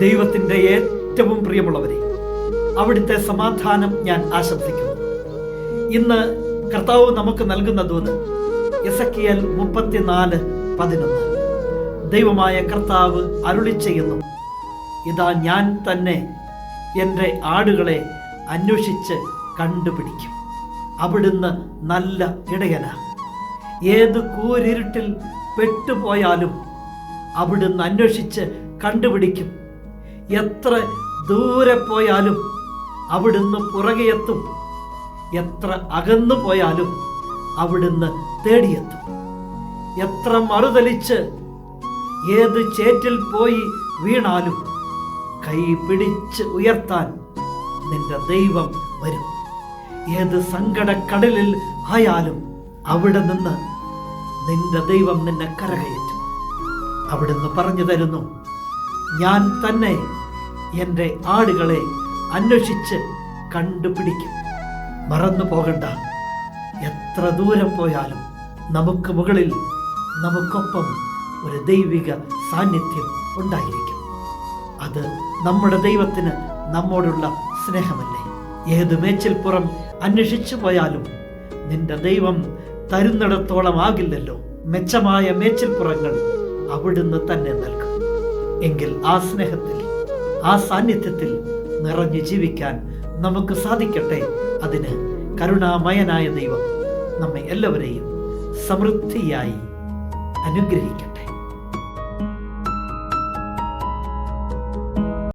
ദൈവത്തിന്റെ ഏറ്റവും പ്രിയമുള്ളവരെ അവിടുത്തെ സമാധാനം ഞാൻ ആശംസിക്കുന്നു. ഇന്ന് കർത്താവ് നമുക്ക് നൽകുന്ന കെ എസക്കിയൽ മുപ്പത്തിനാല് പതിനൊന്ന്. ദൈവമായ കർത്താവ് അരുളി ചെയ്യുന്നു ഇതാ ഞാൻ തന്നെ എന്റെ ആടുകളെ അന്വേഷിച്ച് കണ്ടുപിടിക്കും. അവിടുന്ന് നല്ല ഇടയന. ഏത് കൂരിരുട്ടിൽ പെട്ടുപോയാലും അവിടുന്ന് അന്വേഷിച്ച് കണ്ടുപിടിക്കും. എത്ര ദൂരെ പോയാലും അവിടുന്ന് പുറകെ എത്തും എത്ര അകന്നു പോയാലും അവിടുന്ന് തേടിയെത്തും. എത്ര മറുതലിച്ച് ഏത് ചേറ്റിൽ പോയി വീണാലും കൈ പിടിച്ച് ഉയർത്താൻ നിന്റെ ദൈവം വരും. ഏത് സങ്കടക്കടലിൽ ആയാലും അവിടെ നിന്ന് നിന്റെ ദൈവം നിന്നെ കരകയറ്റും. അവിടുന്ന് പറഞ്ഞു തരുന്നു ഞാൻ തന്നെ എന്റെ ആടുകളെ അന്വേഷിച്ച് കണ്ടുപിടിക്കും. മറന്നു പോകണ്ട. എത്ര ദൂരം പോയാലും നമുക്ക് മുകളിൽ നമുക്കൊപ്പം ഒരു ദൈവിക സാന്നിധ്യം ഉണ്ടായിരിക്കും. അത് നമ്മുടെ ദൈവത്തിന് നമ്മോടുള്ള സ്നേഹമല്ലേ? ഏത് മേച്ചിൽപ്പുറം അന്വേഷിച്ചു പോയാലും നിന്റെ ദൈവം തരുന്നിടത്തോളം ആകില്ലല്ലോ. മെച്ചമായ മേച്ചിൽപ്പുറങ്ങൾ അവിടുന്ന് തന്നെ നൽകും. എങ്കിൽ ആ സ്നേഹത്തിൽ ആ സാന്നിധ്യത്തിൽ നിറഞ്ഞു ജീവിക്കാൻ നമുക്ക് സാധിക്കട്ടെ. അതിന് കരുണാമയനായ ദൈവം നമ്മെ എല്ലാവരെയും സമൃദ്ധിയായി അനുഗ്രഹിക്കും